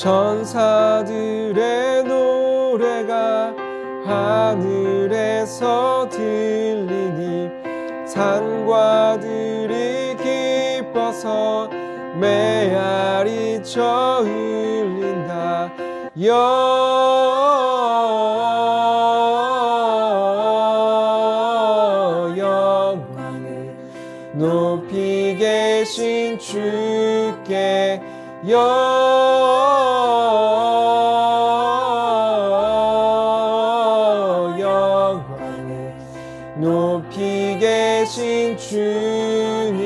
천사들의 노래가 하늘에서 들리니 산과들이 기뻐서 메아리 쳐 흘린다. 여 영광을 높이 계신 주께 여 높이 계신 주님께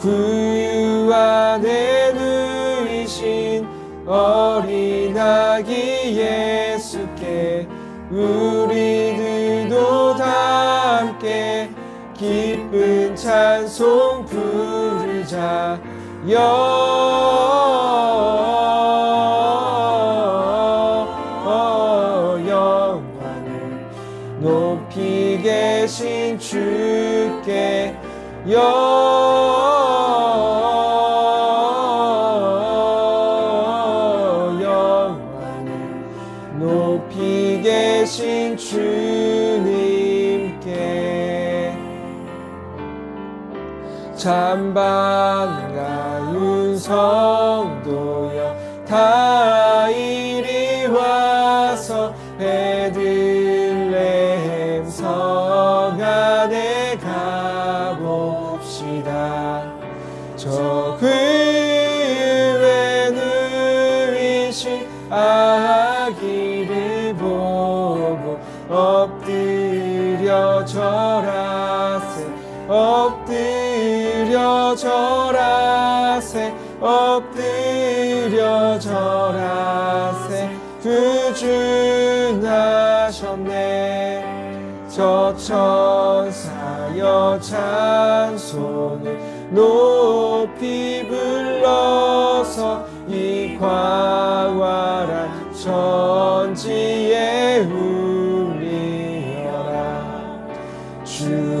구유 안에 누이신 어린 아기 예수께 우리들도 다 함께 기쁜 찬송 부르자. 여 영광을 높이 계신 주님께 참반가운 성 엎드려 절하세 엎드려 절하세 엎드려 절하세. 구준하셨네. 저 천사여 찬송을 높이 불러서 이 광활한 천지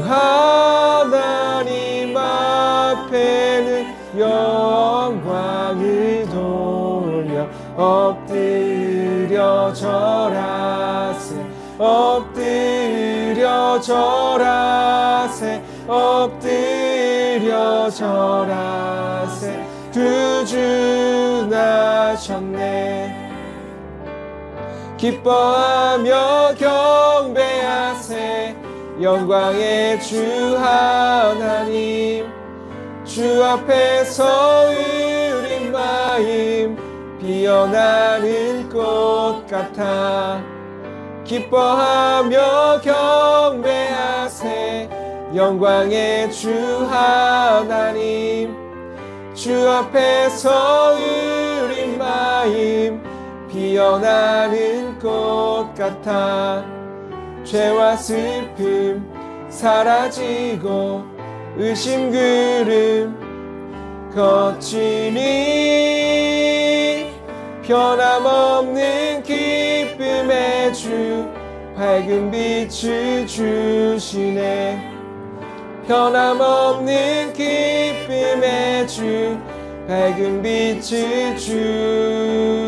하나님 앞에는 영광을 돌려 엎드려 절하세 엎드려 절하세 엎드려 절하세. 구준하셨네. 기뻐하며 경배하세 영광의 주 하나님 주 앞에서 우리 마음 피어나는 꽃 같아 기뻐하며 경배하세. 영광의 주 하나님 주 앞에서 우리 마음 피어나는 꽃 같아 죄와 슬픔 사라지고 의심 그름 거치니 변함없는 기쁨의 주 밝은 빛을 주시네. 변함없는 기쁨의 주 밝은 빛을 주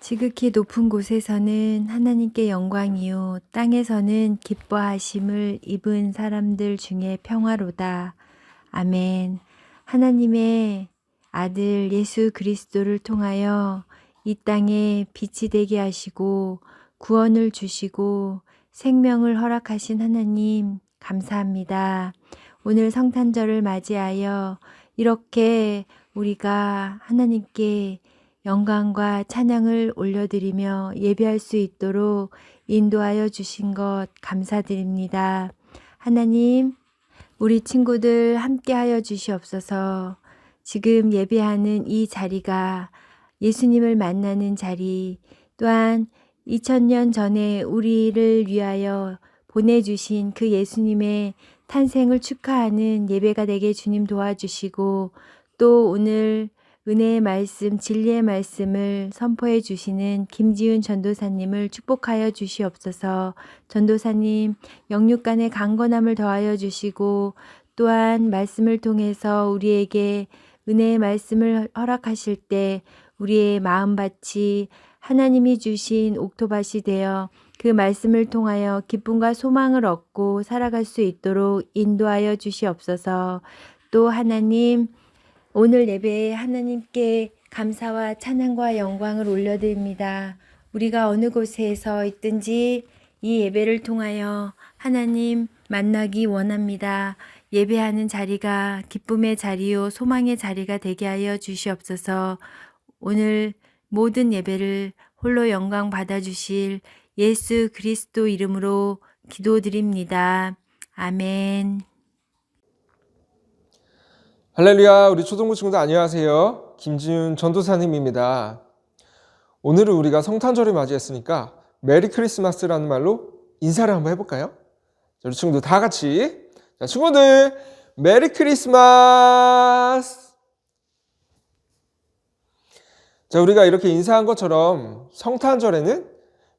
지극히 높은 곳에서는 하나님께 영광이요 땅에서는 기뻐하심을 입은 사람들 중에 평화로다. 아멘. 하나님의 아들 예수 그리스도를 통하여 이 땅에 빛이 되게 하시고 구원을 주시고 생명을 허락하신 하나님 감사합니다. 오늘 성탄절을 맞이하여 이렇게 우리가 하나님께 영광과 찬양을 올려드리며 예배할 수 있도록 인도하여 주신 것 감사드립니다. 하나님, 우리 친구들 함께하여 주시옵소서 지금 예배하는 이 자리가 예수님을 만나는 자리 또한 2000년 전에 우리를 위하여 보내주신 그 예수님의 탄생을 축하하는 예배가 되게 주님 도와주시고 또 오늘 은혜의 말씀, 진리의 말씀을 선포해 주시는 김지훈 전도사님을 축복하여 주시옵소서. 전도사님, 영육간의 강건함을 더하여 주시고 또한 말씀을 통해서 우리에게 은혜의 말씀을 허락하실 때 우리의 마음밭이 하나님이 주신 옥토밭이 되어 그 말씀을 통하여 기쁨과 소망을 얻고 살아갈 수 있도록 인도하여 주시옵소서. 또 하나님, 오늘 예배에 하나님께 감사와 찬양과 영광을 올려드립니다. 우리가 어느 곳에서 있든지 이 예배를 통하여 하나님 만나기 원합니다. 예배하는 자리가 기쁨의 자리요 소망의 자리가 되게 하여 주시옵소서. 오늘 모든 예배를 홀로 영광 받아 주실 예수 그리스도 이름으로 기도드립니다. 아멘. 할렐루야, 우리 초등부 친구들 안녕하세요. 김지윤 전도사님입니다. 오늘은 우리가 성탄절을 맞이했으니까 메리 크리스마스라는 말로 인사를 한번 해볼까요? 자, 우리 친구들 다 같이. 자, 친구들, 메리 크리스마스! 자, 우리가 이렇게 인사한 것처럼 성탄절에는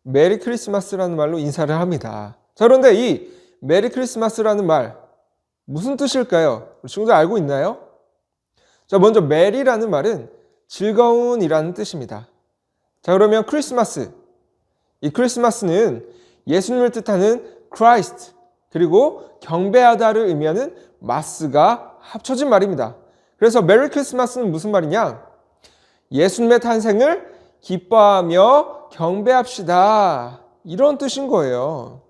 메리 크리스마스라는 말로 인사를 합니다. 자, 그런데 이 메리 크리스마스라는 말, 무슨 뜻일까요? 우리 친구들 알고 있나요? 자, 먼저 메리라는 말은 즐거운이라는 뜻입니다. 자, 그러면 크리스마스. 이 크리스마스는 예수님을 뜻하는 크라이스트 그리고 경배하다를 의미하는 마스가 합쳐진 말입니다. 그래서 메리 크리스마스는 무슨 말이냐? 예수님의 탄생을 기뻐하며 경배합시다. 이런 뜻인 거예요.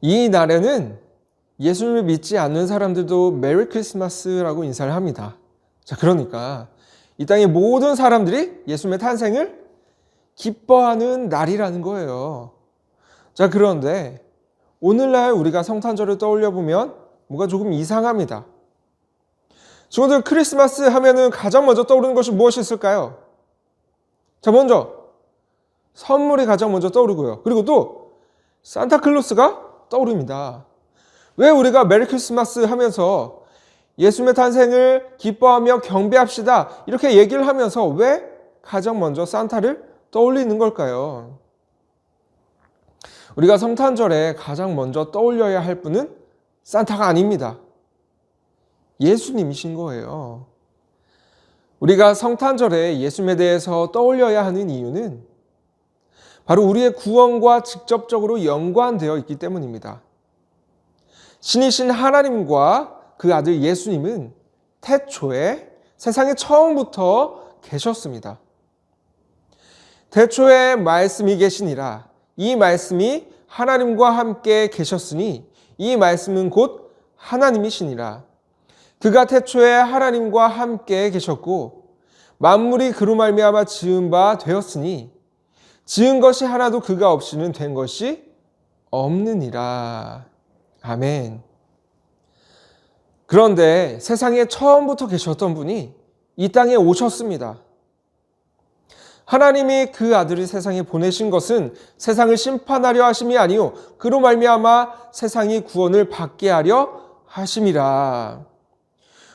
이 날에는 예수님을 믿지 않는 사람들도 메리 크리스마스라고 인사를 합니다. 자, 그러니까 이 땅의 모든 사람들이 예수님의 탄생을 기뻐하는 날이라는 거예요. 자, 그런데 오늘날 우리가 성탄절을 떠올려 보면 뭔가 조금 이상합니다. 친구들 크리스마스 하면은 가장 먼저 떠오르는 것이 무엇이 있을까요? 자, 먼저 선물이 가장 먼저 떠오르고요. 그리고 또 산타클로스가 떠오릅니다. 왜 우리가 메리 크리스마스 하면서 예수님의 탄생을 기뻐하며 경배합시다. 이렇게 얘기를 하면서 왜 가장 먼저 산타를 떠올리는 걸까요? 우리가 성탄절에 가장 먼저 떠올려야 할 분은 산타가 아닙니다. 예수님이신 거예요. 우리가 성탄절에 예수님에 대해서 떠올려야 하는 이유는 바로 우리의 구원과 직접적으로 연관되어 있기 때문입니다. 신이신 하나님과 그 아들 예수님은 태초에 세상에 처음부터 계셨습니다. 태초에 말씀이 계시니라. 이 말씀이 하나님과 함께 계셨으니 이 말씀은 곧 하나님이시니라. 그가 태초에 하나님과 함께 계셨고 만물이 그로 말미암아 지은 바 되었으니 지은 것이 하나도 그가 없이는 된 것이 없느니라. 아멘. 그런데 세상에 처음부터 계셨던 분이 이 땅에 오셨습니다. 하나님이 그 아들을 세상에 보내신 것은 세상을 심판하려 하심이 아니요 그로 말미암아 세상이 구원을 받게 하려 하심이라.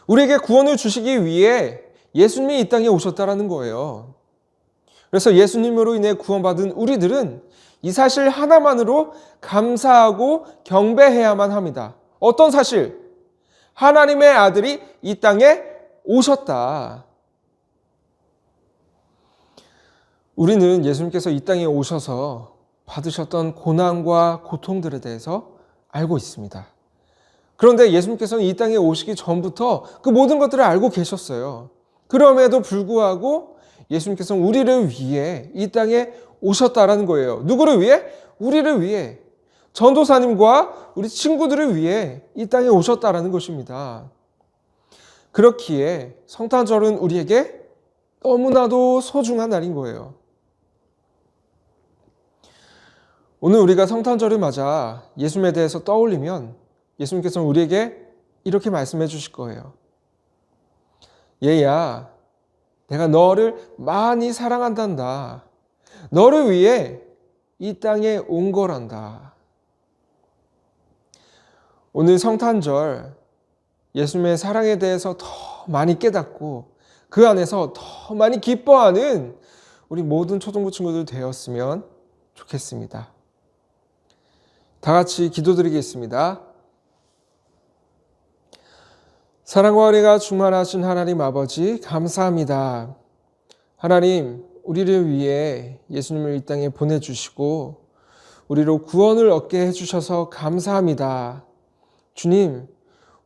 우리에게 구원을 주시기 위해 예수님이 이 땅에 오셨다라는 거예요. 그래서 예수님으로 인해 구원받은 우리들은 이 사실 하나만으로 감사하고 경배해야만 합니다. 어떤 사실? 하나님의 아들이 이 땅에 오셨다. 우리는 예수님께서 이 땅에 오셔서 받으셨던 고난과 고통들에 대해서 알고 있습니다. 그런데 예수님께서는 이 땅에 오시기 전부터 그 모든 것들을 알고 계셨어요. 그럼에도 불구하고 예수님께서는 우리를 위해 이 땅에 오셨다라는 거예요. 누구를 위해? 우리를 위해. 전도사님과 우리 친구들을 위해 이 땅에 오셨다라는 것입니다. 그렇기에 성탄절은 우리에게 너무나도 소중한 날인 거예요. 오늘 우리가 성탄절을 맞아 예수님에 대해서 떠올리면 예수님께서는 우리에게 이렇게 말씀해 주실 거예요. 얘야, 내가 너를 많이 사랑한단다. 너를 위해 이 땅에 온 거란다. 오늘 성탄절 예수님의 사랑에 대해서 더 많이 깨닫고 그 안에서 더 많이 기뻐하는 우리 모든 초등부 친구들 되었으면 좋겠습니다. 다 같이 기도드리겠습니다. 사랑과 은혜가 충만하신 하나님 아버지 감사합니다. 하나님 우리를 위해 예수님을 이 땅에 보내주시고 우리로 구원을 얻게 해주셔서 감사합니다. 주님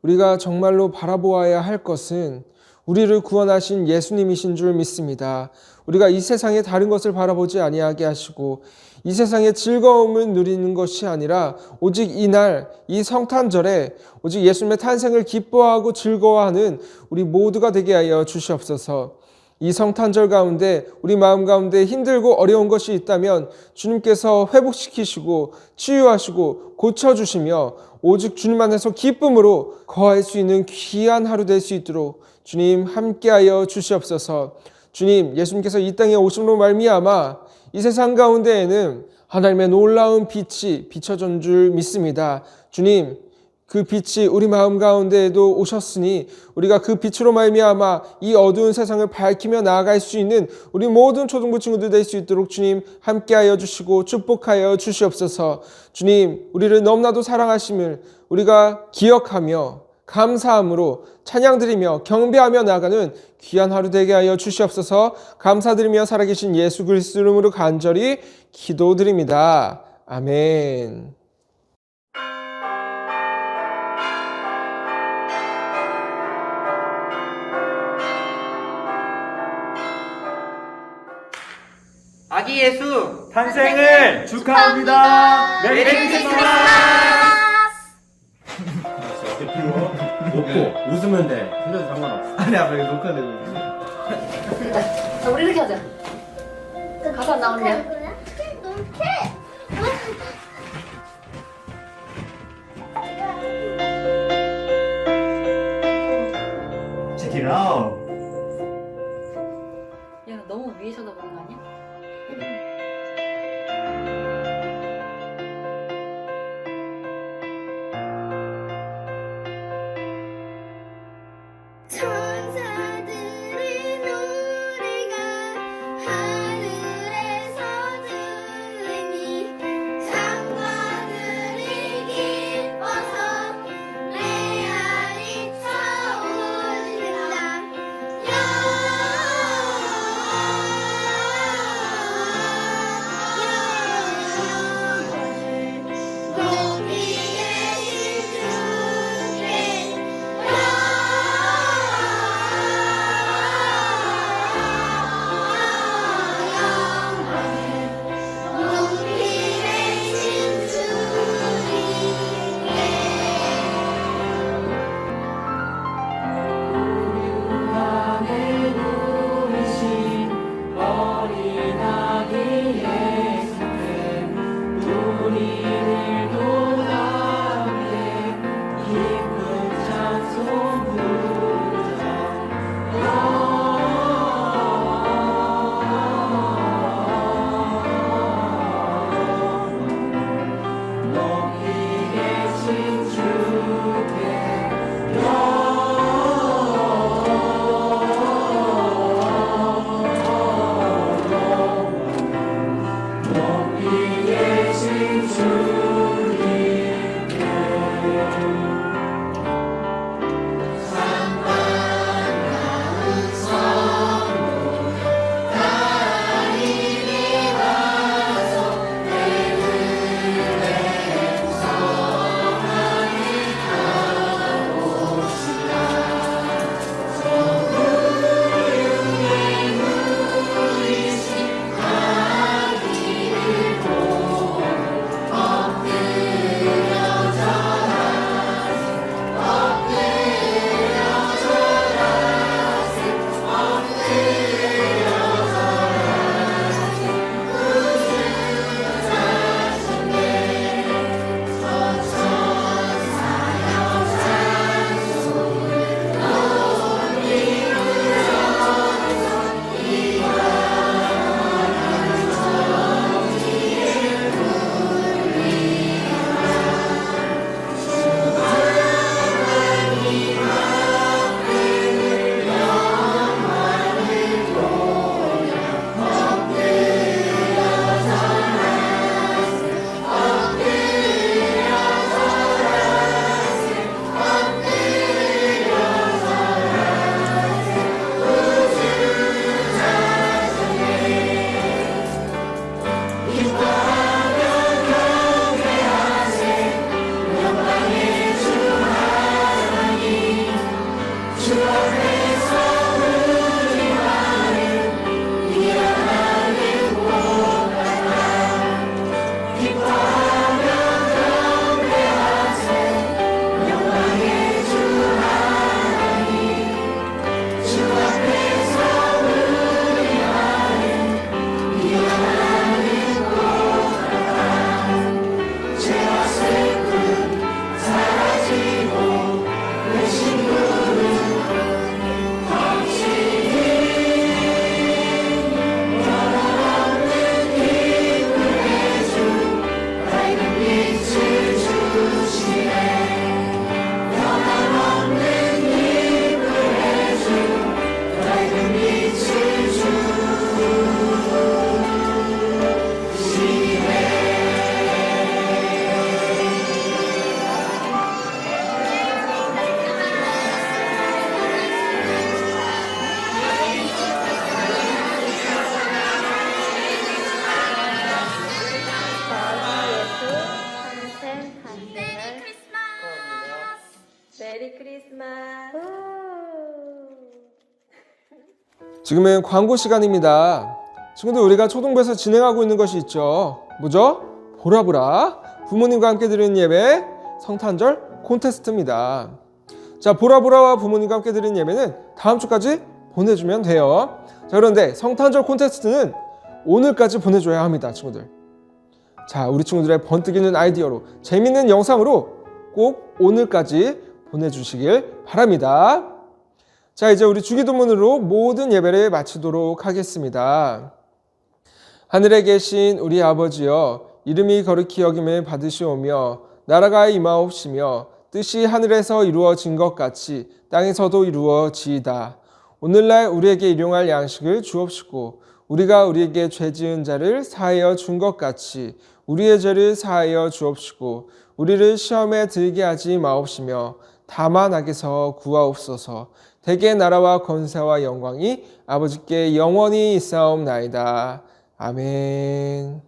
우리가 정말로 바라보아야 할 것은 우리를 구원하신 예수님이신 줄 믿습니다. 우리가 이 세상의 다른 것을 바라보지 아니하게 하시고 이 세상의 즐거움을 누리는 것이 아니라 오직 이날 이 성탄절에 오직 예수님의 탄생을 기뻐하고 즐거워하는 우리 모두가 되게 하여 주시옵소서. 이 성탄절 가운데 우리 마음 가운데 힘들고 어려운 것이 있다면 주님께서 회복시키시고 치유하시고 고쳐주시며 오직 주님 안에서 기쁨으로 거할 수 있는 귀한 하루 될 수 있도록 주님 함께하여 주시옵소서. 주님 예수님께서 이 땅에 오심으로 말미암아 이 세상 가운데에는 하나님의 놀라운 빛이 비춰진 줄 믿습니다. 주님 그 빛이 우리 마음 가운데에도 오셨으니 우리가 그 빛으로 말미암아 이 어두운 세상을 밝히며 나아갈 수 있는 우리 모든 초등부 친구들 될 수 있도록 주님 함께하여 주시고 축복하여 주시옵소서. 주님 우리를 너무나도 사랑하심을 우리가 기억하며 감사함으로 찬양드리며 경배하며 나가는 귀한 하루 되게 하여 주시옵소서. 감사드리며 살아계신 예수 그리스도 이름으로 간절히 기도드립니다. 아멘. 아기 예수 탄생을 축하합니다. 메리 크리스마스. 놓고 웃으면 돼. 틀려도 상관없어. 아니 아빠 이거 녹화되고. 자, 우리 이렇게 하자. 가사 안 나올래 아 지금은 광고 시간입니다. 친구들 우리가 초등부에서 진행하고 있는 것이 있죠. 뭐죠? 보라보라 부모님과 함께 드리는 예배 성탄절 콘테스트입니다. 자 보라보라와 부모님과 함께 드리는 예배는 다음 주까지 보내주면 돼요. 자 그런데 성탄절 콘테스트는 오늘까지 보내줘야 합니다, 친구들. 자 우리 친구들의 번뜩이는 아이디어로 재밌는 영상으로 꼭 오늘까지 보내주시길 바랍니다. 자, 이제 우리 주기도문으로 모든 예배를 마치도록 하겠습니다. 하늘에 계신 우리 아버지여, 이름이 거룩히 여김을 받으시오며, 나라가 임하옵시며, 뜻이 하늘에서 이루어진 것 같이 땅에서도 이루어지이다. 오늘날 우리에게 일용할 양식을 주옵시고, 우리가 우리에게 죄 지은 자를 사하여 준 것 같이 우리의 죄를 사하여 주옵시고, 우리를 시험에 들게 하지 마옵시며, 다만 악에서 구하옵소서. 대개 나라와 권세와 영광이 아버지께 영원히 있사옵나이다. 아멘.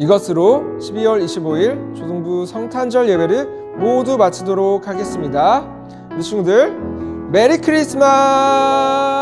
이것으로 12월 25일 초등부 성탄절 예배를 모두 마치도록 하겠습니다. 우리 친구들 메리 크리스마스!